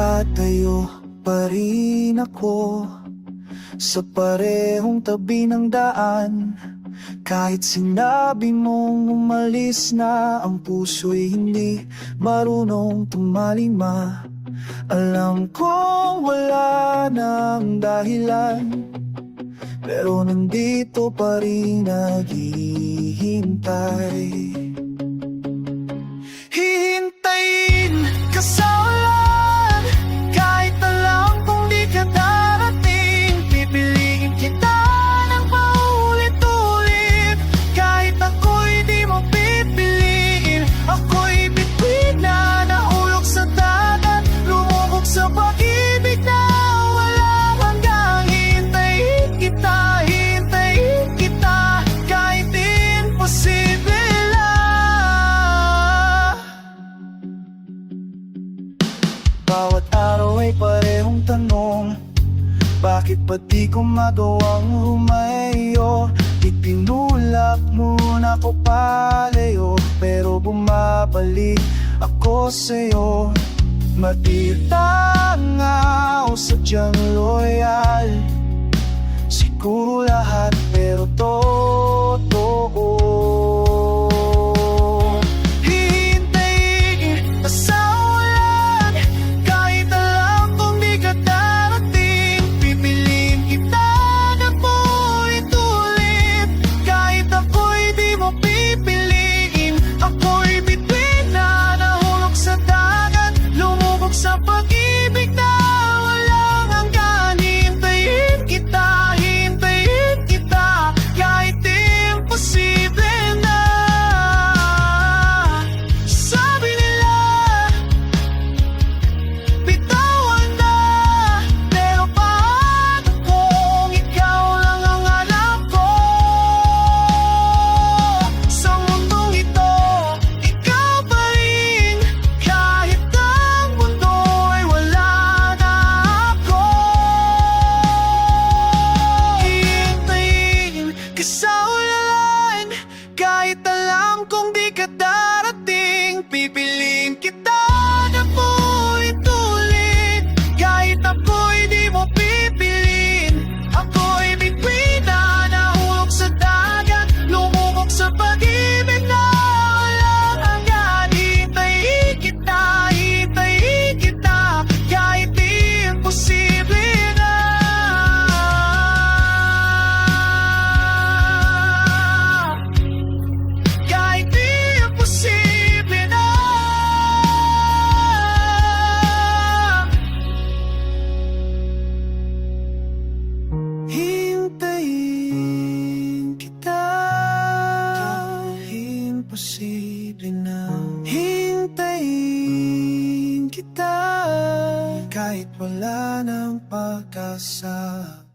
Nakatayo pa rin ako Sa parehong tabi ng daan. Kahit sinabi mong umalis na Ang puso'y hindi marunong tumalima Alam kong wala ng dahilan. Pero nandito pa rin naghihintay. Bakit ba di ko magawang humayo? Ipinulak muna ko palayo Pero bumabalik ako sa'yo Matiyak Kasawala lang Kahit alam kong di posible na Hintayin kita Kahit wala ng pagkasama.